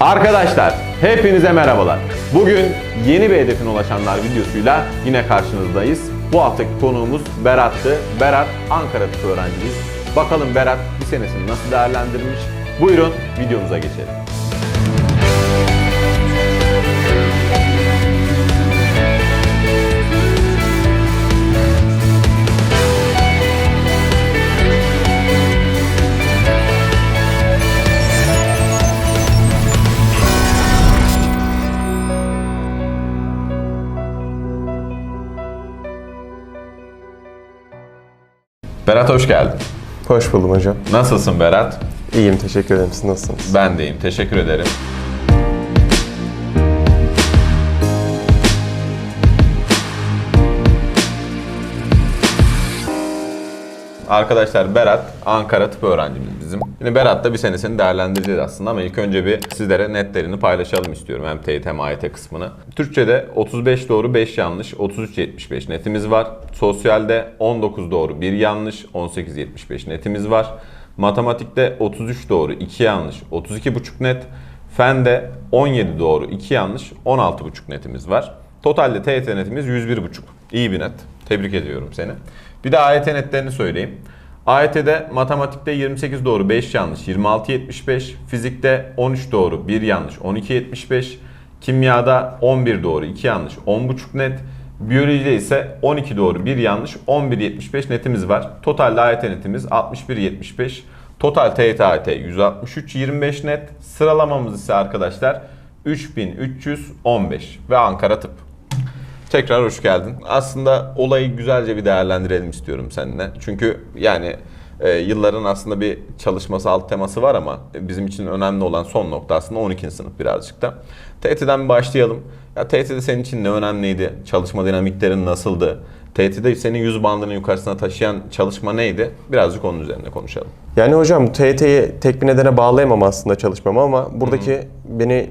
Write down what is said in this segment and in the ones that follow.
Arkadaşlar hepinize merhabalar. Bugün yeni bir hedefine ulaşanlar videosuyla yine karşınızdayız. Bu haftaki konuğumuz Berat'tı. Berat Ankara tıp öğrencimiz. Bakalım Berat bir senesini nasıl değerlendirmiş? Buyurun videomuza geçelim. Berat hoş geldin. Hoş buldum hocam. Nasılsın Berat? İyiyim, teşekkür ederim. Siz nasılsınız? Ben deyim. Teşekkür ederim. Arkadaşlar Berat Ankara tıp öğrencimiz bizim. Yine Berat da bir senesini değerlendireceğiz aslında ama ilk önce bir sizlere netlerini paylaşalım istiyorum. Hem TYT hem AYT kısmını. Türkçe'de 35 doğru 5 yanlış 33-75 netimiz var. Sosyalde 19 doğru 1 yanlış 18-75 netimiz var. Matematikte 33 doğru 2 yanlış 32,5 net. Fende 17 doğru 2 yanlış 16,5 netimiz var. Totalde TYT netimiz 101,5. İyi bir net. Tebrik ediyorum seni. Bir de AYT netlerini söyleyeyim. AYT'de matematikte 28 doğru 5 yanlış 26.75, fizikte 13 doğru 1 yanlış 12.75, kimyada 11 doğru 2 yanlış 10.5 net, biyolojide ise 12 doğru 1 yanlış 11.75 netimiz var. Totalde AYT netimiz 61.75. Total TYT AYT 163.25 net. Sıralamamız ise arkadaşlar 3315 ve Ankara Tıp. Tekrar hoş geldin. Aslında olayı güzelce bir değerlendirelim istiyorum seninle. Çünkü yani e, yılların aslında bir çalışması alt teması var ama bizim için önemli olan son nokta aslında 12. sınıf birazcık da. TET'den başlayalım. Ya TET'de senin için ne önemliydi? Çalışma dinamiklerin nasıldı? TET'de seni 100 bandının yukarısına taşıyan çalışma neydi? Birazcık onun üzerine konuşalım. Yani hocam TYT'yi tek bir nedene bağlayamam aslında çalışmamı ama buradaki beni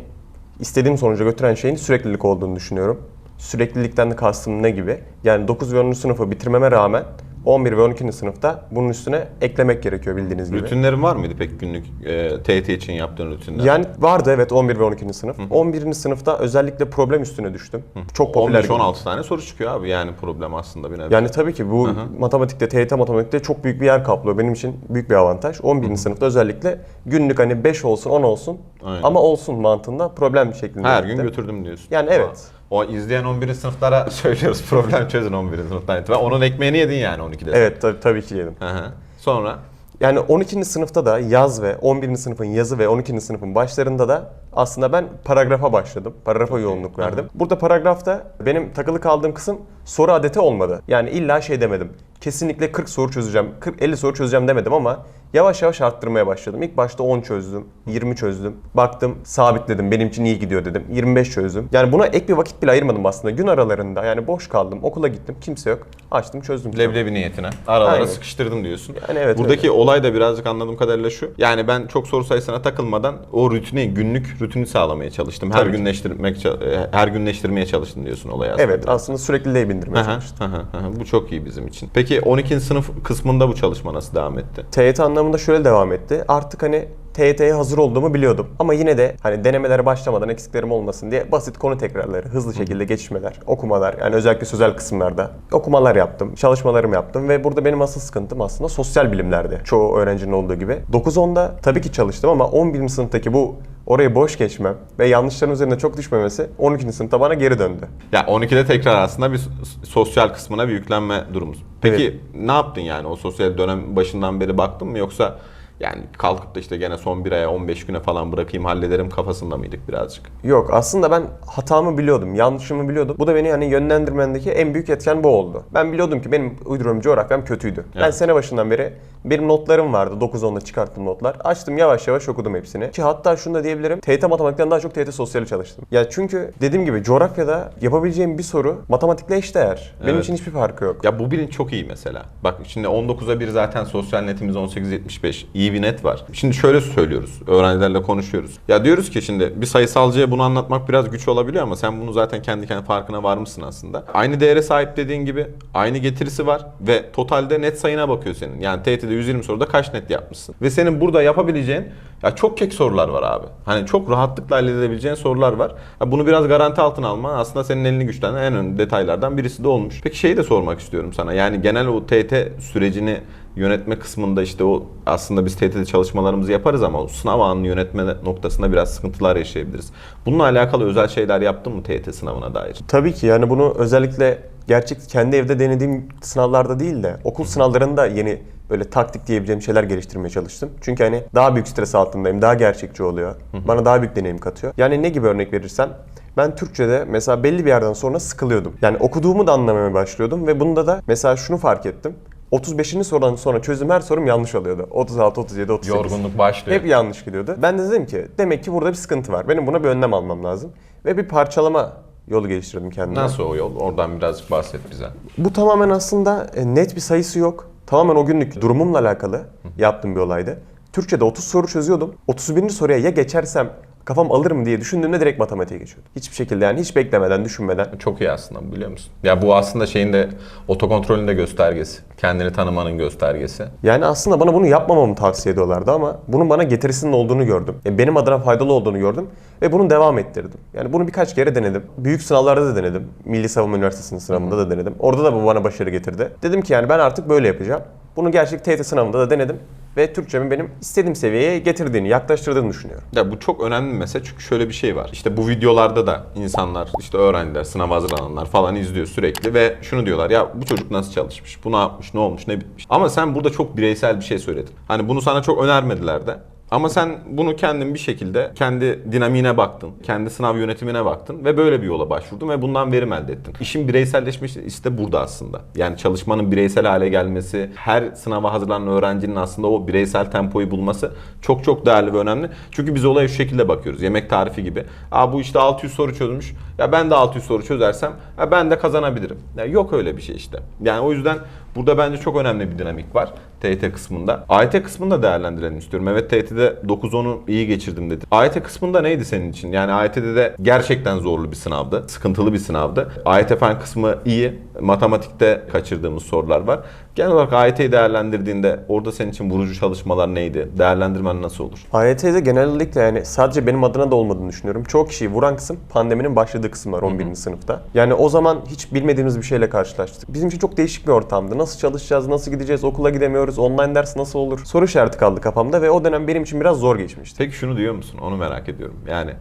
istediğim sonuca götüren şeyin süreklilik olduğunu düşünüyorum. Süreklilikten de kastım ne gibi? Yani 9 ve 10. sınıfı bitirmeme rağmen 11 ve 12. sınıfta bunun üstüne eklemek gerekiyor bildiğiniz gibi. Rutinlerin var mıydı peki günlük e, TET için yaptığın rutinler? Yani vardı evet 11 ve 12. sınıf. 11. sınıfta özellikle problem üstüne düştüm. Çok popüler. 15-16 tane soru çıkıyor abi yani problem aslında bir nevi. Yani tabii ki bu matematikte, TYT matematikte çok büyük bir yer kaplıyor. Benim için büyük bir avantaj. 11. sınıfta özellikle günlük hani 5 olsun, 10 olsun Aynen. ama olsun mantığında problem şeklinde. Her gün gittim. götürdüm diyorsun. Yani evet. O izleyen 11. sınıflara söylüyoruz problem çözün 11. sınıftan itibaren. Onun ekmeğini yedin yani 12'de. Evet tabii, tabii ki yedim. Hı hı. Sonra Yani 12. sınıfta da yaz ve 11. sınıfın yazı ve 12. sınıfın başlarında da aslında ben paragrafa başladım. Paragrafa yoğunluk verdim. Burada paragrafta benim takılı kaldığım kısım soru adeti olmadı. Yani illa şey demedim. Kesinlikle 40 soru çözeceğim, 40 50 soru çözeceğim demedim ama yavaş yavaş arttırmaya başladım. İlk başta 10 çözdüm, 20 çözdüm. Baktım sabitledim, benim için iyi gidiyor dedim. 25 çözdüm. Yani buna ek bir vakit bile ayırmadım aslında. Gün aralarında yani boş kaldım, okula gittim, kimse yok. Açtım çözdüm. leblebi niyetine aralara Aynen. sıkıştırdım diyorsun. Yani evet, Buradaki olay da birazcık anladığım kadarıyla şu. Yani ben çok soru sayısına takılmadan o rutini, günlük rutini sağlamaya çalıştım. Her Tabii günleştirmek e, her günleştirmeye çalıştım diyorsun olaya aslında. Evet aslında sürekliliğe bindirmeye Çalıştım. hı, hı. Bu çok iyi bizim için. Peki 12. sınıf kısmında bu çalışma nasıl devam etti? TYT anlamında şöyle devam etti. Artık hani TYT'ye hazır olduğumu biliyordum. Ama yine de hani denemelere başlamadan eksiklerim olmasın diye basit konu tekrarları, hızlı şekilde geçişmeler, okumalar yani özellikle sözel kısımlarda okumalar yaptım, çalışmalarımı yaptım ve burada benim asıl sıkıntım aslında sosyal bilimlerdi. Çoğu öğrencinin olduğu gibi. 9-10'da tabii ki çalıştım ama 11. sınıftaki bu orayı boş geçmem ve yanlışların üzerine çok düşmemesi 12. sınıfta bana geri döndü. Ya 12'de tekrar aslında bir sosyal kısmına bir yüklenme durumu. Peki ne yaptın yani o sosyal dönem başından beri baktın mı yoksa yani kalkıp da işte gene son bir aya 15 güne falan bırakayım hallederim kafasında mıydık birazcık? Yok aslında ben hatamı biliyordum, yanlışımı biliyordum. Bu da beni hani yönlendirmendeki en büyük etken bu oldu. Ben biliyordum ki benim uydurum coğrafyam kötüydü. Ben Evet. sene başından beri benim notlarım vardı. 9-10'da çıkarttığım notlar. Açtım yavaş yavaş okudum hepsini. Ki hatta şunu da diyebilirim. TYT matematikten daha çok TYT sosyali çalıştım. Ya çünkü dediğim gibi coğrafyada yapabileceğim bir soru matematikle eşdeğer. Benim Evet. için hiçbir farkı yok. Ya bu bilinç çok iyi mesela. Bak şimdi 19'a 1 zaten sosyal netimiz 18.75. İyi bir net var. Şimdi şöyle söylüyoruz. Öğrencilerle konuşuyoruz. Ya diyoruz ki şimdi bir sayısalcıya bunu anlatmak biraz güç olabiliyor ama sen bunu zaten kendi kendine farkına varmışsın aslında. Aynı değere sahip dediğin gibi aynı getirisi var ve totalde net sayına bakıyor senin. Yani TYT'de 120 soruda kaç net yapmışsın. Ve senin burada yapabileceğin Ya çok kek sorular var abi. Hani çok rahatlıkla halledebileceğin sorular var. Ya bunu biraz garanti altına alman aslında senin elini güçlendiren en önemli detaylardan birisi de olmuş. Peki şeyi de sormak istiyorum sana. Yani genel o TET sürecini yönetme kısmında işte o aslında biz TET'de çalışmalarımızı yaparız ama o sınav anını yönetme noktasında biraz sıkıntılar yaşayabiliriz. Bununla alakalı özel şeyler yaptın mı TET sınavına dair? Tabii ki yani bunu özellikle gerçek kendi evde denediğim sınavlarda değil de okul sınavlarında yeni böyle taktik diyebileceğim şeyler geliştirmeye çalıştım. Çünkü hani daha büyük stres altındayım, daha gerçekçi oluyor. Bana daha büyük deneyim katıyor. Yani ne gibi örnek verirsem ben Türkçe'de mesela belli bir yerden sonra sıkılıyordum. Yani okuduğumu da anlamaya başlıyordum ve bunda da mesela şunu fark ettim. 35. sorudan sonra çözdüğüm her sorum yanlış oluyordu. 36, 37, 38. Yorgunluk başlıyor. Hep yanlış gidiyordu. Ben de dedim ki demek ki burada bir sıkıntı var. Benim buna bir önlem almam lazım. Ve bir parçalama yolu geliştirdim kendime. Nasıl o yol? Oradan birazcık bahset bize. Bu tamamen aslında e, net bir sayısı yok. Tamamen o günlük durumumla alakalı yaptığım bir olaydı. Türkçe'de 30 soru çözüyordum. 31. soruya ya geçersem kafam alır mı diye düşündüğümde direkt matematiğe geçiyordum. Hiçbir şekilde yani hiç beklemeden, düşünmeden. Çok iyi aslında biliyor musun? Ya bu aslında şeyin de otokontrolün de göstergesi. Kendini tanımanın göstergesi. Yani aslında bana bunu yapmamamı tavsiye ediyorlardı ama bunun bana getirisinin olduğunu gördüm. Yani benim adına faydalı olduğunu gördüm ve bunu devam ettirdim. Yani bunu birkaç kere denedim. Büyük sınavlarda da denedim. Milli Savunma Üniversitesi'nin sınavında da denedim. Orada da bu bana başarı getirdi. Dedim ki yani ben artık böyle yapacağım. Bunu gerçek TYT sınavında da denedim ve Türkçemin benim istediğim seviyeye getirdiğini, yaklaştırdığını düşünüyorum. Ya bu çok önemli bir mesele çünkü şöyle bir şey var. İşte bu videolarda da insanlar, işte öğrenciler, sınava hazırlananlar falan izliyor sürekli ve şunu diyorlar ya bu çocuk nasıl çalışmış, bu ne yapmış, ne olmuş, ne bitmiş. Ama sen burada çok bireysel bir şey söyledin. Hani bunu sana çok önermediler de. Ama sen bunu kendin bir şekilde kendi dinamiğine baktın, kendi sınav yönetimine baktın ve böyle bir yola başvurdun ve bundan verim elde ettin. İşin bireyselleşmesi işte burada aslında. Yani çalışmanın bireysel hale gelmesi, her sınava hazırlanan öğrencinin aslında o bireysel tempoyu bulması çok çok değerli ve önemli. Çünkü biz olaya şu şekilde bakıyoruz. Yemek tarifi gibi. Aa bu işte 600 soru çözmüş. Ya ben de 600 soru çözersem ya ben de kazanabilirim. Ya yok öyle bir şey işte. Yani o yüzden burada bence çok önemli bir dinamik var. TYT kısmında. AYT kısmını da değerlendirelim istiyorum. Evet TYT'de 9-10'u iyi geçirdim dedi. AYT kısmında neydi senin için? Yani AYT'de de gerçekten zorlu bir sınavdı. Sıkıntılı bir sınavdı. AYT fen kısmı iyi. Matematikte kaçırdığımız sorular var. Genel olarak AYT'yi değerlendirdiğinde orada senin için vurucu çalışmalar neydi? Değerlendirmen nasıl olur? AYT'de genellikle yani sadece benim adına da olmadığını düşünüyorum. Çoğu kişiyi vuran kısım pandeminin başladığı kısımlar 11. sınıfta. Yani o zaman hiç bilmediğimiz bir şeyle karşılaştık. Bizim için çok değişik bir ortamdı. Nasıl çalışacağız, nasıl gideceğiz, okula gidemiyoruz, online ders nasıl olur? Soru işareti kaldı kafamda ve o dönem benim için biraz zor geçmişti. Peki şunu diyor musun? Onu merak ediyorum. Yani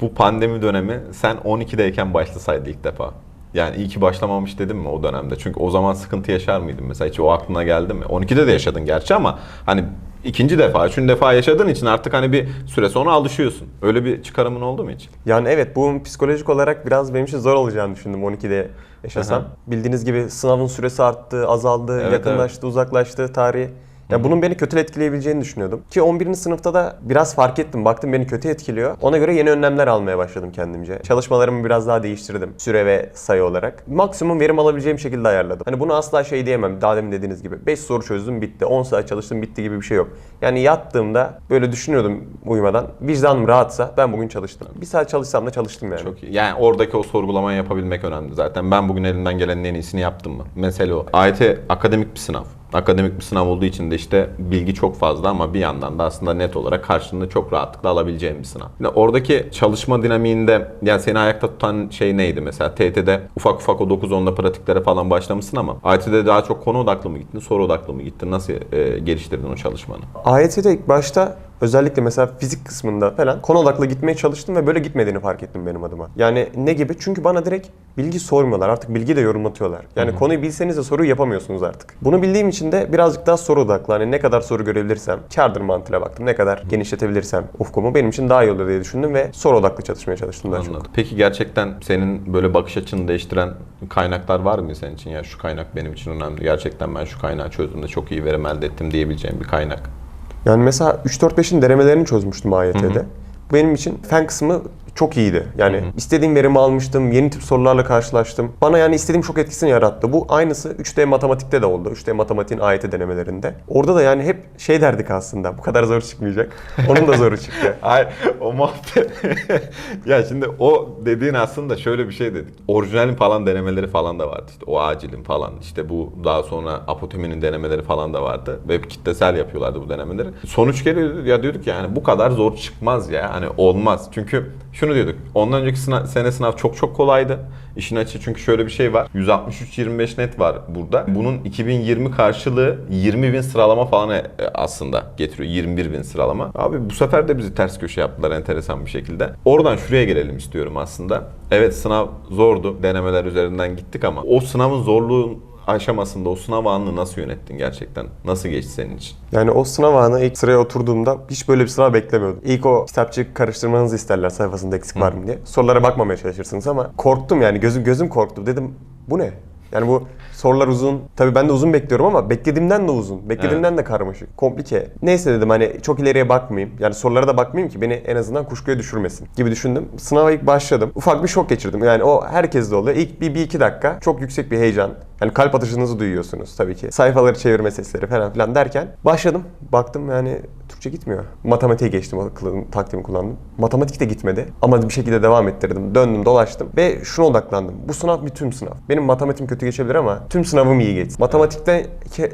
bu pandemi dönemi sen 12'deyken başlasaydı ilk defa. Yani iyi ki başlamamış dedim mi o dönemde? Çünkü o zaman sıkıntı yaşar mıydın mesela? Hiç o aklına geldi mi? 12'de de yaşadın gerçi ama hani ikinci defa, üçüncü defa yaşadığın için artık hani bir süre sonra alışıyorsun. Öyle bir çıkarımın oldu mu hiç? Yani evet bu psikolojik olarak biraz benim için zor olacağını düşündüm 12'de yaşasam. Hı. Bildiğiniz gibi sınavın süresi arttı, azaldı, Evet, yakınlaştı, uzaklaştı tarihi. Ya bunun beni kötü etkileyebileceğini düşünüyordum. Ki 11. sınıfta da biraz fark ettim. Baktım beni kötü etkiliyor. Ona göre yeni önlemler almaya başladım kendimce. Çalışmalarımı biraz daha değiştirdim. Süre ve sayı olarak. Maksimum verim alabileceğim şekilde ayarladım. Hani bunu asla şey diyemem. Daha demin dediğiniz gibi. 5 soru çözdüm bitti. 10 saat çalıştım bitti gibi bir şey yok. Yani yattığımda böyle düşünüyordum uyumadan. Vicdanım rahatsa ben bugün çalıştım. Bir saat çalışsam da çalıştım yani. Çok iyi. Yani oradaki o sorgulamayı yapabilmek önemli zaten. Ben bugün elimden gelenin en iyisini yaptım mı? Mesele o. AYT akademik bir sınav. Akademik bir sınav olduğu için de işte bilgi çok fazla ama bir yandan da aslında net olarak karşılığını çok rahatlıkla alabileceğim bir sınav. Yine oradaki çalışma dinamiğinde yani seni ayakta tutan şey neydi mesela? TYT'de ufak ufak o 9-10'da pratiklere falan başlamışsın ama AYT'de daha çok konu odaklı mı gittin, soru odaklı mı gittin? Nasıl e, geliştirdin o çalışmanı? AYT'de ilk başta özellikle mesela fizik kısmında falan konu odaklı gitmeye çalıştım ve böyle gitmediğini fark ettim benim adıma. Yani ne gibi? Çünkü bana direkt bilgi sormuyorlar. Artık bilgi de yorumlatıyorlar. Yani konuyu bilseniz de soruyu yapamıyorsunuz artık. Bunu bildiğim için de birazcık daha soru odaklı. Hani ne kadar soru görebilirsem, kârdır mantığıyla baktım. Ne kadar genişletebilirsem ufkumu benim için daha iyi olur diye düşündüm ve soru odaklı çalışmaya çalıştım daha çok. Anladım. Peki gerçekten senin böyle bakış açını değiştiren kaynaklar var mı senin için? Ya şu kaynak benim için önemli. Gerçekten ben şu kaynağı çözdüğümde çok iyi verim elde ettim diyebileceğim bir kaynak. Yani mesela 3-4-5'in denemelerini çözmüştüm AYT'de. Benim için fen kısmı çok iyiydi. Yani istediğim verimi almıştım, yeni tip sorularla karşılaştım. Bana yani istediğim şok etkisini yarattı. Bu aynısı 3D matematiğte de oldu. 3D matematiğin AYT denemelerinde. Orada da yani hep şey derdik aslında. Bu kadar zor çıkmayacak. Onun da zoru çıktı. Hayır o muhabbet. ya şimdi o dediğin aslında şöyle bir şey dedik. Orijinalin falan denemeleri falan da vardı. İşte o acilin falan. işte bu daha sonra apoteminin denemeleri falan da vardı. Ve kitlesel yapıyorlardı bu denemeleri. Sonuç geliyor ya diyorduk ya yani bu kadar zor çıkmaz ya. Hani olmaz. Çünkü şunu diyorduk. Ondan önceki sınav, sene sınav çok çok kolaydı. İşin açığı çünkü şöyle bir şey var. 163-25 net var burada. Bunun 2020 karşılığı 20 bin sıralama falan e, aslında getiriyor. 21 bin sıralama. Abi bu sefer de bizi ters köşe yaptılar enteresan bir şekilde. Oradan şuraya gelelim istiyorum aslında. Evet sınav zordu. Denemeler üzerinden gittik ama o sınavın zorluğu aşamasında o sınav anını nasıl yönettin gerçekten? Nasıl geçti senin için? Yani o sınav anı ilk sıraya oturduğumda hiç böyle bir sınav beklemiyordum. İlk o kitapçık karıştırmanızı isterler sayfasında eksik var mı diye. Sorulara bakmamaya çalışırsınız ama korktum yani gözüm gözüm korktu. Dedim bu ne? Yani bu sorular uzun. Tabii ben de uzun bekliyorum ama beklediğimden de uzun. Beklediğimden de karmaşık. Komplike. Neyse dedim hani çok ileriye bakmayayım. Yani sorulara da bakmayayım ki beni en azından kuşkuya düşürmesin gibi düşündüm. Sınava ilk başladım. Ufak bir şok geçirdim. Yani o herkeste oluyor. İlk bir, bir iki dakika çok yüksek bir heyecan. Yani kalp atışınızı duyuyorsunuz tabii ki. Sayfaları çevirme sesleri falan filan derken başladım. Baktım yani Türkçe gitmiyor. Matematiğe geçtim, taktiğimi kullandım. Matematik de gitmedi ama bir şekilde devam ettirdim. Döndüm, dolaştım ve şuna odaklandım. Bu sınav bir tüm sınav. Benim matematiğim kötü geçebilir ama tüm sınavım iyi geçsin. Matematikte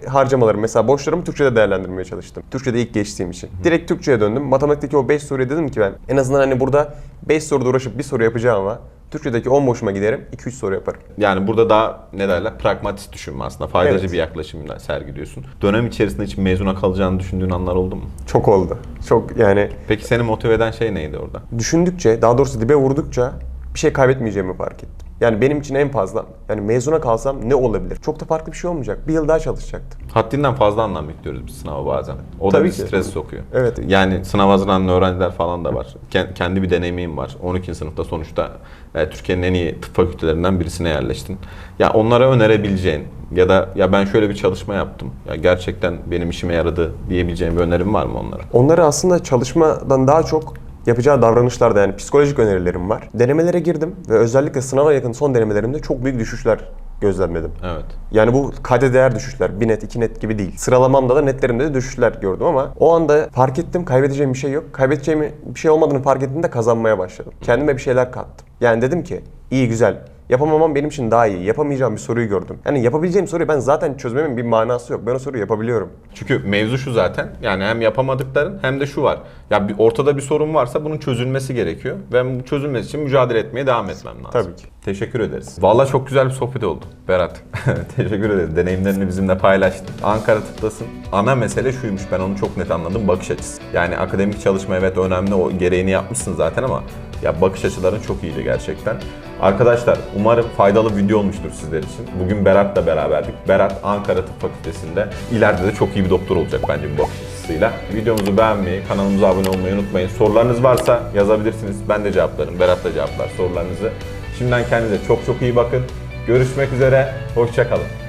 harcamalarım mesela boşlarımı Türkçe'de değerlendirmeye çalıştım. Türkçe'de ilk geçtiğim için. Direkt Türkçe'ye döndüm. Matematikteki o 5 soruya dedim ki ben en azından hani burada 5 soruda uğraşıp bir soru yapacağım ama Türkçedeki 10 boşuma giderim, 2-3 soru yaparım. Yani burada daha ne derler pragmatist düşünme aslında. Faydacı Evet. bir yaklaşımla sergiliyorsun. Dönem içerisinde hiç mezuna kalacağını düşündüğün anlar oldu mu? Çok oldu. Çok yani Peki seni motive eden şey neydi orada? düşündükçe, daha doğrusu dibe vurdukça bir şey kaybetmeyeceğimi fark ettim. Yani benim için en fazla, yani mezuna kalsam ne olabilir? Çok da farklı bir şey olmayacak. Bir yıl daha çalışacaktım. Haddinden fazla anlam bekliyoruz biz sınava bazen. O da Tabii bir ki. stres sokuyor. Evet. Yani sınav hazırlanan öğrenciler falan da var. Ken- Kendi bir deneyimim var. 12. sınıfta sonuçta e, Türkiye'nin en iyi tıp fakültelerinden birisine yerleştin. Ya onlara önerebileceğin ya da ya ben şöyle bir çalışma yaptım. Ya gerçekten benim işime yaradı diyebileceğin bir önerim var mı onlara? Onları aslında çalışmadan daha çok yapacağı davranışlarda yani psikolojik önerilerim var. Denemelere girdim ve özellikle sınava yakın son denemelerimde çok büyük düşüşler gözlemledim. Evet. Yani bu kayda değer düşüşler. Bir net, iki net gibi değil. Sıralamamda da netlerimde de düşüşler gördüm ama o anda fark ettim kaybedeceğim bir şey yok. Kaybedeceğim bir şey olmadığını fark ettiğimde kazanmaya başladım. Kendime bir şeyler kattım. Yani dedim ki iyi güzel. Yapamamam benim için daha iyi. Yapamayacağım bir soruyu gördüm. Yani yapabileceğim soruyu ben zaten çözmemin bir manası yok. Ben o soruyu yapabiliyorum. Çünkü mevzu şu zaten. Yani hem yapamadıkların hem de şu var. Ya bir, ortada bir sorun varsa bunun çözülmesi gerekiyor. Ve bu çözülmesi için mücadele etmeye devam etmem lazım. Tabii ki. Teşekkür ederiz. Vallahi çok güzel bir sohbet oldu Berat. Teşekkür ederiz. Deneyimlerini bizimle paylaştın. Ankara tıptasın. Ana mesele şuymuş. Ben onu çok net anladım. Bakış açısı. Yani akademik çalışma evet önemli. O gereğini yapmışsın zaten ama ya bakış açıların çok iyiydi gerçekten. Arkadaşlar umarım faydalı video olmuştur sizler için. Bugün Berat'la beraberdik. Berat Ankara Tıp Fakültesi'nde ileride de çok iyi bir doktor olacak bence bu bakış açısıyla. Videomuzu beğenmeyi, kanalımıza abone olmayı unutmayın. Sorularınız varsa yazabilirsiniz. Ben de cevaplarım. Berat da cevaplar sorularınızı. Şimdiden kendinize çok çok iyi bakın. Görüşmek üzere. Hoşçakalın.